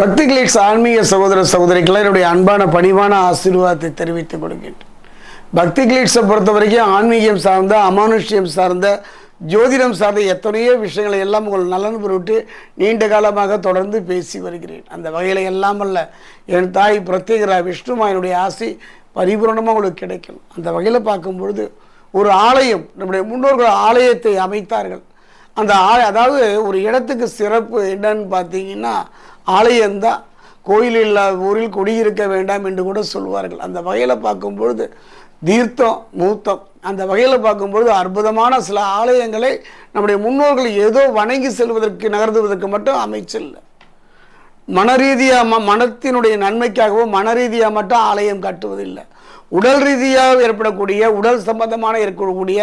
பக்தி கிளிக்ஸ் ஆன்மீக சகோதர சகோதரிகளை என்னுடைய அன்பான பணிவான ஆசீர்வாதத்தை தெரிவித்துக் கொடுக்கின்றேன் பக்தி கிளிக்ஸை பொறுத்த வரைக்கும் ஆன்மீகம் சார்ந்த அமானுஷ்யம் சார்ந்த ஜோதிடம் சார்ந்த எத்தனையோ விஷயங்களை எல்லாம் உங்கள் நலன் பொருட்டு நீண்ட காலமாக தொடர்ந்து பேசி வருகிறேன். அந்த வகையில் எல்லாம் அல்ல என் தாய் பிரத்யேகரா விஷ்ணுமாயனுடைய ஆசை பரிபூரணமாக உங்களுக்கு கிடைக்கும் அந்த வகையில் பார்க்கும் பொழுது ஒரு ஆலயம் நம்முடைய முன்னோர்கள் ஆலயத்தை அமைத்தார்கள். அந்த ஆ அதாவது ஒரு இடத்துக்கு சிறப்பு என்னன்னு பார்த்தீங்கன்னா ஆலயம்தான் கோயில் இல்லாத ஊரில் குடியிருக்க வேண்டாம் என்று கூட சொல்வார்கள். அந்த வகையில் பார்க்கும்பொழுது தீர்த்தம் மூத்தம் அந்த வகையில் பார்க்கும்பொழுது அற்புதமான சில ஆலயங்களை நம்முடைய முன்னோர்கள் ஏதோ வணங்கி செல்வதற்கு நகர்த்துவதற்கு மட்டும் அமைச்சில்லை. மனரீதியாக ம மனத்தினுடைய நன்மைக்காகவும் மனரீதியாக மட்டும் ஆலயம் கட்டுவதில்லை. உடல் ரீதியாக ஏற்படக்கூடிய உடல் சம்பந்தமான இருக்கக்கூடிய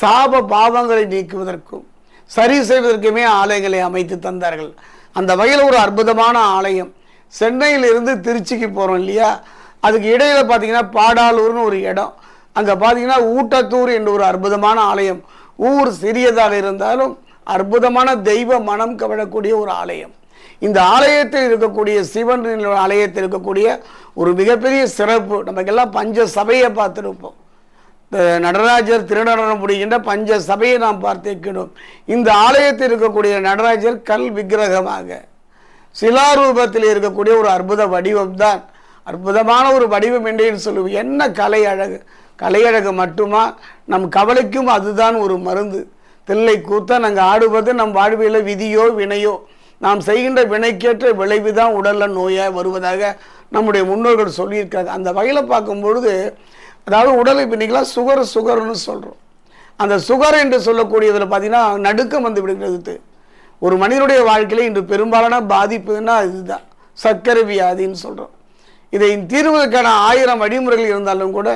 சாப பாவங்களை நீக்குவதற்கும் சரி செய்வதற்குமே ஆலயங்களை அமைத்து தந்தார்கள். அந்த வகையில் ஒரு அற்புதமான ஆலயம். சென்னையிலிருந்து திருச்சிக்கு போகிறோம் இல்லையா? அதுக்கு இடையில் பார்த்தீங்கன்னா பாடாலூர்னு ஒரு இடம். அங்கே பார்த்தீங்கன்னா ஊட்டத்தூர் என்ற ஒரு அற்புதமான ஆலயம். ஊர் சிறியதாக இருந்தாலும் அற்புதமான தெய்வ மனம் கவழக்கூடிய ஒரு ஆலயம். இந்த ஆலயத்தில் இருக்கக்கூடிய சிவன் ஆலயத்தில் இருக்கக்கூடிய ஒரு மிகப்பெரிய சிறப்பு. நமக்கெல்லாம் பஞ்ச சபையை பார்த்துருப்போம். நடராஜர் திருநடனம் முடிகின்ற பஞ்ச சபையை நாம் பார்த்திருக்கிறோம் இந்த ஆலயத்தில் இருக்கக்கூடிய நடராஜர் கல் விக்கிரகமாக சிலாரூபத்தில் இருக்கக்கூடிய ஒரு அற்புத வடிவம் தான் அற்புதமான ஒரு வடிவம் என்றே சொல்லுவோம். என்ன கலை அழகு கலை அழகு மட்டுமா? நம் கவலைக்கும் அதுதான் ஒரு மருந்து. தில்லை கூத்த நாங்கள் ஆடுவது நம் வாழ்வியில் விதியோ வினையோ. நாம் செய்கின்ற வினைக்கேற்ற விளைவு தான் உடலில் நோயாக வருவதாக நம்முடைய முன்னோர்கள் சொல்லியிருக்காங்க அந்த வகையில் பார்க்கும் பொழுது அதாவது உடலை இப்போ இன்றைக்கெல்லாம் சுகர் சுகர்னு சொல்கிறோம் அந்த சுகர் என்று சொல்லக்கூடியதில் பார்த்தீங்கன்னா நடுக்கம் வந்து விடுகிறது ஒரு மனிதனுடைய வாழ்க்கையில் இன்று பெரும்பாலான பாதிப்புன்னா இதுதான். சர்க்கரை வியாதின்னு சொல்கிறோம் இதை தீர்வதற்கான ஆயிரம் வழிமுறைகள் இருந்தாலும் கூட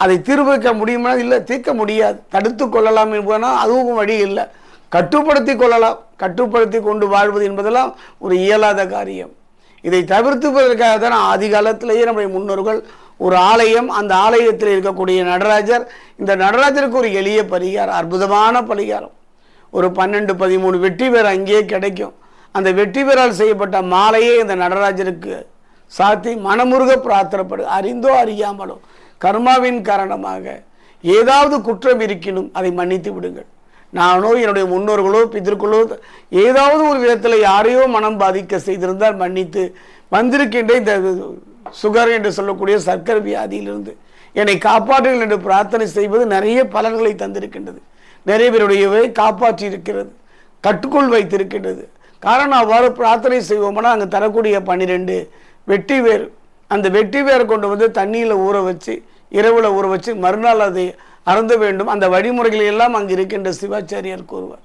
அதை தீர்வுக்க முடியுமா? இல்லை தீர்க்க முடியாது. தடுத்து கொள்ளலாம் என்பதுனா அதுவும் வழி இல்லை. கட்டுப்படுத்தி கொள்ளலாம். கட்டுப்படுத்தி கொண்டு வாழ்வது என்பதெல்லாம் ஒரு இயலாத காரியம். இதை தவிர்த்துவதற்காக தான் ஆதி காலத்திலேயே நம்முடைய முன்னோர்கள் ஒரு ஆலயம் அந்த ஆலயத்தில் இருக்கக்கூடிய நடராஜர் இந்த நடராஜருக்கு ஒரு எளிய பரிகாரம் அற்புதமான பரிகாரம். ஒரு பன்னெண்டு பதிமூணு வெற்றி பேர் அங்கேயே கிடைக்கும். அந்த வெற்றி பேரால் செய்யப்பட்ட மாலையே இந்த நடராஜருக்கு சாத்தி மனமுருக பிரார்த்தனைப்படு அறிந்தோ அறியாமலோ. கர்மாவின் காரணமாக ஏதாவது குற்றம் இருக்கினும் அதை மன்னித்து விடுங்கள். நானோ என்னுடைய முன்னோர்களோ பிதர்களோ ஏதாவது ஒரு விதத்தில் யாரையோ மனம் பாதிக்க செய்திருந்தால் மன்னித்து வந்திருக்கின்ற இந்த சுகர் என்று சொல்லக்கூடிய சர்க்கரை வியாதியிலிருந்து என்னை காப்பாற்றுங்கள் என்று பிரார்த்தனை செய்வது நிறைய பலன்களை தந்திருக்கின்றது. நிறைய பேருடையவை காப்பாற்றி இருக்கிறது கட்டுக்குள் வைத்திருக்கின்றது. காரணம் அவ்வாறு பிரார்த்தனை செய்வோம்னா அங்கே தரக்கூடிய பன்னிரெண்டு வெட்டி வேர் அந்த வெட்டி வேரை கொண்டு வந்து தண்ணியில் ஊற வச்சு இரவில் ஊற வச்சு மறுநாள் அதை அறந்த வேண்டும். அந்த வழிமுறைகள் எல்லாம் அங்கே இருக்கின்ற சிவாச்சாரியார் கூறுவார்.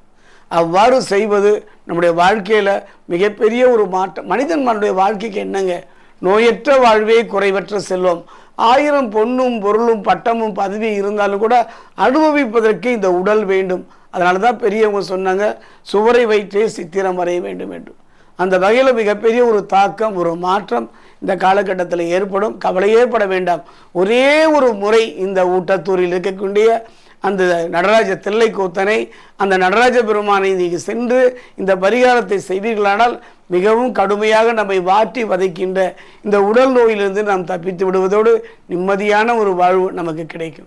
அவ்வாறு செய்வது நம்முடைய வாழ்க்கையில் மிகப்பெரிய ஒரு மாற்றம். மனிதன் மனுடைய வாழ்க்கைக்கு என்னங்க? நோயற்ற வாழ்வே குறைவற்ற செல்வம். ஆயிரம் பொண்ணும் பொருளும் பட்டமும் பதவி இருந்தாலும் கூட அனுபவிப்பதற்கு இந்த உடல் வேண்டும். அதனால தான் பெரியவங்க சொன்னாங்க சுவரை வைத்தே சித்திரம் வரைய வேண்டும் என்று. அந்த வகையில் மிகப்பெரிய ஒரு தாக்கம் ஒரு மாற்றம் இந்த காலகட்டத்தில் ஏற்படும். கவலை ஏற்பட வேண்டாம். ஒரே ஒரு முறை இந்த ஊட்டத்தூரில் இருக்கக்கூடிய அந்த நடராஜ தில்லை கூத்தனை அந்த நடராஜ பெருமானை நீங்கள் சென்று இந்த பரிகாரத்தை செய்வீர்களானால் மிகவும் கடுமையாக நம்மை வாட்டி வதைக்கின்ற இந்த உடல் நோயிலிருந்து நாம் தப்பித்து விடுவதோடு நிம்மதியான ஒரு வாழ்வு நமக்கு கிடைக்கும்.